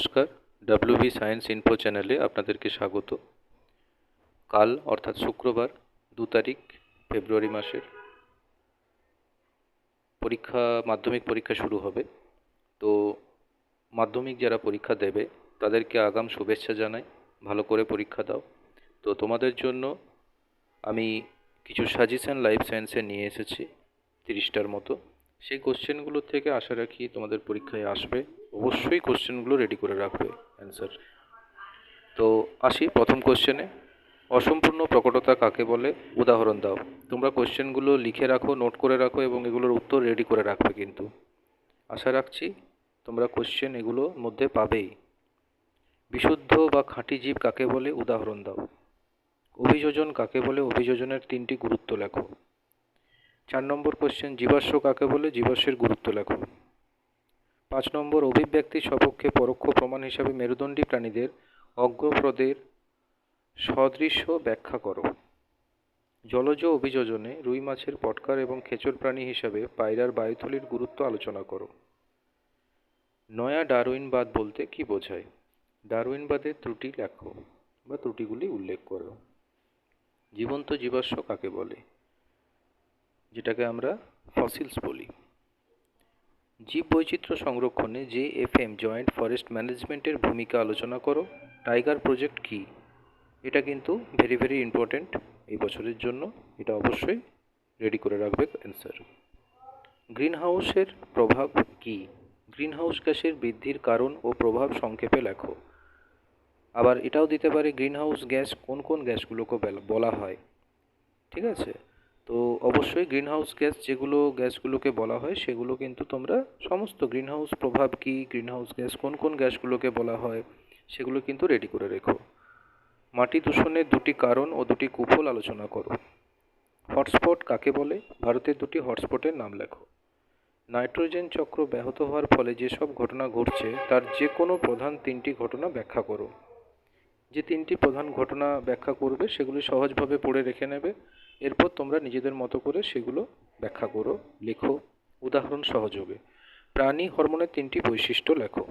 নমস্কার WB science info চ্যানেলে আপনাদেরকে স্বাগত। কাল, অর্থাৎ শুক্রবার, দু তারিখ, ফেব্রুয়ারি মাসের পরীক্ষা, মাধ্যমিক পরীক্ষা শুরু হবে। তো মাধ্যমিক যারা পরীক্ষা দেবে, তাদেরকে আগাম শুভেচ্ছা জানাই। ভালো করে পরীক্ষা দাও। তো তোমাদের জন্য আমি কিছু সাজেশন লাইফ সায়েন্সে নিয়ে এসেছি, তিরিশটার মতো। সেই কোশ্চেনগুলো থেকে আশা রাখি তোমাদের পরীক্ষায় আসবে। অবশ্যই কোশ্চেনগুলো রেডি করে রাখবে অ্যান্সার তো আসি প্রথম কোশ্চেনে অসম্পূর্ণ প্রকটতা কাকে বলে? উদাহরণ দাও। তোমরা কোশ্চেনগুলো লিখে রাখো নোট করে রাখো এবং এগুলোর উত্তর রেডি করে রাখবে কিন্তু। আশা রাখছি তোমরা কোশ্চেন এগুলোর মধ্যে পাবেই। বিশুদ্ধ বা খাঁটি জীব কাকে বলে? উদাহরণ দাও। অভিযোজন কাকে বলে? অভিযোজনের তিনটি গুরুত্ব লেখো। চার নম্বর কোশ্চেন জীবাশ্ম কাকে বলে? জীবাশ্মের গুরুত্ব লেখো। পাঁচ নম্বর অভিব্যক্তির সপক্ষে পরোক্ষ প্রমাণ হিসাবে মেরুদণ্ডী প্রাণীদের অগ্রপ্রদের সদৃশ্য ব্যাখ্যা করো। জলজ অভিযোজনে রুই মাছের পটকার এবং খেচর প্রাণী হিসাবে পায়রার বায়ুথলির গুরুত্ব আলোচনা করো। নয়া ডারউইনবাদ বলতে কি বোঝায়? ডারউইনবাদের ত্রুটি লেখো বা ত্রুটিগুলি উল্লেখ করো। জীবন্ত জীবাশ্ম কাকে বলে? যেটাকে আমরা ফসিলস বলি। জীব বৈচিত্র্য সংরক্ষণে J F M joint forest ম্যানেজমেন্টের ভূমিকা আলোচনা করো টাইগার প্রজেক্ট কি? এটা কিন্তু ভেরি ভেরি ইম্পর্ট্যান্ট এই বছরের জন্য। এটা অবশ্যই রেডি করে রাখবে অ্যান্সার গ্রিন হাউসের প্রভাব কি? গ্রিন হাউস গ্যাসের বৃদ্ধির কারণ ও প্রভাব সংক্ষেপে লেখো। আবার এটাও দিতে পারে গ্রিন হাউস গ্যাস কোন কোন গ্যাসগুলোকে বলা হয়। ঠিক আছে? তো অবশ্যই গ্রিন হাউস গ্যাস যেগুলো গ্যাসগুলোকে বলা হয়, সেগুলো কিন্তু তোমরা সমস্ত গ্রিন হাউস প্রভাব কী গ্রিন হাউস গ্যাস কোন কোন গ্যাসগুলোকে বলা হয়, সেগুলো কিন্তু রেডি করে রেখো। মাটি দূষণের দুটি কারণ ও দুটি কুফল আলোচনা করো। হটস্পট কাকে বলে? ভারতের দুটি হটস্পটের নাম লেখো। নাইট্রোজেন চক্র ব্যাহত হওয়ার ফলে যেসব ঘটনা ঘটছে, তার যে কোনো প্রধান তিনটি ঘটনা ব্যাখ্যা করো। যে তিনটি প্রধান ঘটনা ব্যাখ্যা করবে, সেগুলি সহজভাবে পড়ে রেখে নেবে। এরপর তোমরা নিজেদের মতো করে সেগুলো ব্যাখ্যা করো, লেখো। উদাহরণ সহযোগে। প্রাণী হরমোনের তিনটি বৈশিষ্ট্য লেখো।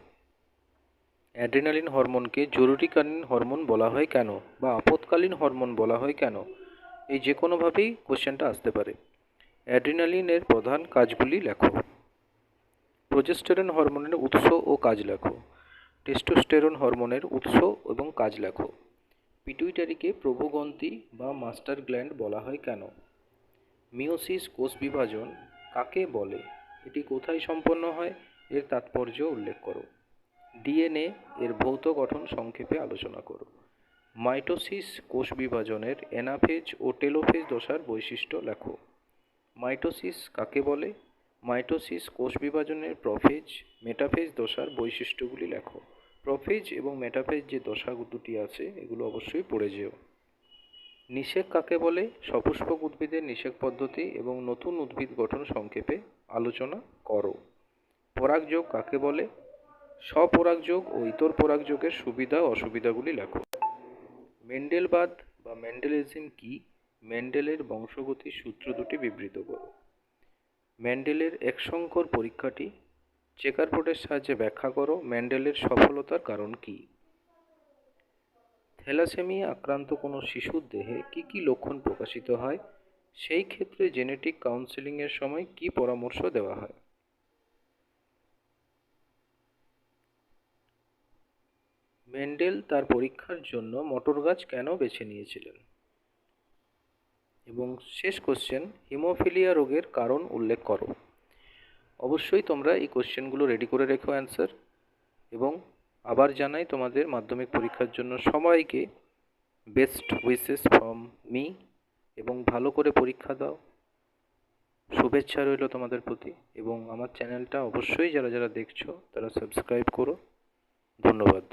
অ্যাড্রিনালিন হরমোনকে জরুরিকালীন হরমোন বলা হয় কেন বা আপৎকালীন হরমোন বলা হয় কেন? এই যে কোনোভাবেই কোশ্চেনটা আসতে পারে। অ্যাড্রিনালিনের প্রধান কাজগুলি লেখো। প্রোজেস্টেরন হরমোনের উৎস ও কাজ লেখো। টেস্টোস্টেরন হরমোনের উৎস এবং কাজ লেখো। পিটুইটারিকে প্রভুগ্রন্থি বা মাস্টার গ্ল্যান্ড বলা হয় কেন? মিওসিস কোষ বিভাজন কাকে বলে? এটি কোথায় সম্পন্ন হয়? এর তাৎপর্য উল্লেখ করো। ডিএনএ এর ভৌত গঠন সংক্ষেপে আলোচনা করো। মাইটোসিস কোষ বিভাজনের এনাফেজ ও টেলোফেজ দশার বৈশিষ্ট্য লেখো। মাইটোসিস কাকে বলে? মাইটোসিস কোষ বিভাজনের প্রফেজ, মেটাফেজ দশার বৈশিষ্ট্যগুলি লেখো। প্রফেজ এবং মেটাফেজ যে দশা দুটি আছে, এগুলো অবশ্যই পড়ে যেও। নিষেক কাকে বলে? সপুষ্পক উদ্ভিদের নিষেক পদ্ধতি এবং নতুন উদ্ভিদ গঠন সংক্ষেপে আলোচনা করো। পরাগযোগ কাকে বলে? স্বপরাগযোগ ও ইতর পরাগযোগের সুবিধা অসুবিধাগুলি লেখো। মেন্ডেলবাদ বা মেন্ডেলিজম কি? মেন্ডেলের বংশগতির সূত্র দুটি বিবৃত করো। ম্যান্ডেলের একসংকর পরীক্ষাটি চেকারবোর্ডের সাহায্যে ব্যাখ্যা করো ম্যান্ডেলের সফলতার কারণ কি? থ্যালাসেমিয়া আক্রান্ত কোনো শিশুর দেহে কি কি লক্ষণ প্রকাশিত হয়? সেই ক্ষেত্রে জেনেটিক কাউন্সেলিংয়ের সময় কি পরামর্শ দেওয়া হয়? মেন্ডেল তার পরীক্ষার জন্য মটর গাছ কেন বেছে নিয়েছিলেন? এবং শেষ কোশ্চেন হিমোফিলিয়া রোগের কারণ উল্লেখ করো। অবশ্যই তোমরা এই কোশ্চেনগুলো রেডি করে রেখো অ্যান্সার এবং আবার জানাই তোমাদের মাধ্যমিক পরীক্ষার জন্য সবাইকে বেস্ট উইসেস ফ্রম মি এবং ভালো করে পরীক্ষা দাও। শুভেচ্ছা রইল তোমাদের প্রতি এবং আমার চ্যানেলটা অবশ্যই যারা যারা দেখছ তারা সাবস্ক্রাইব করো। ধন্যবাদ।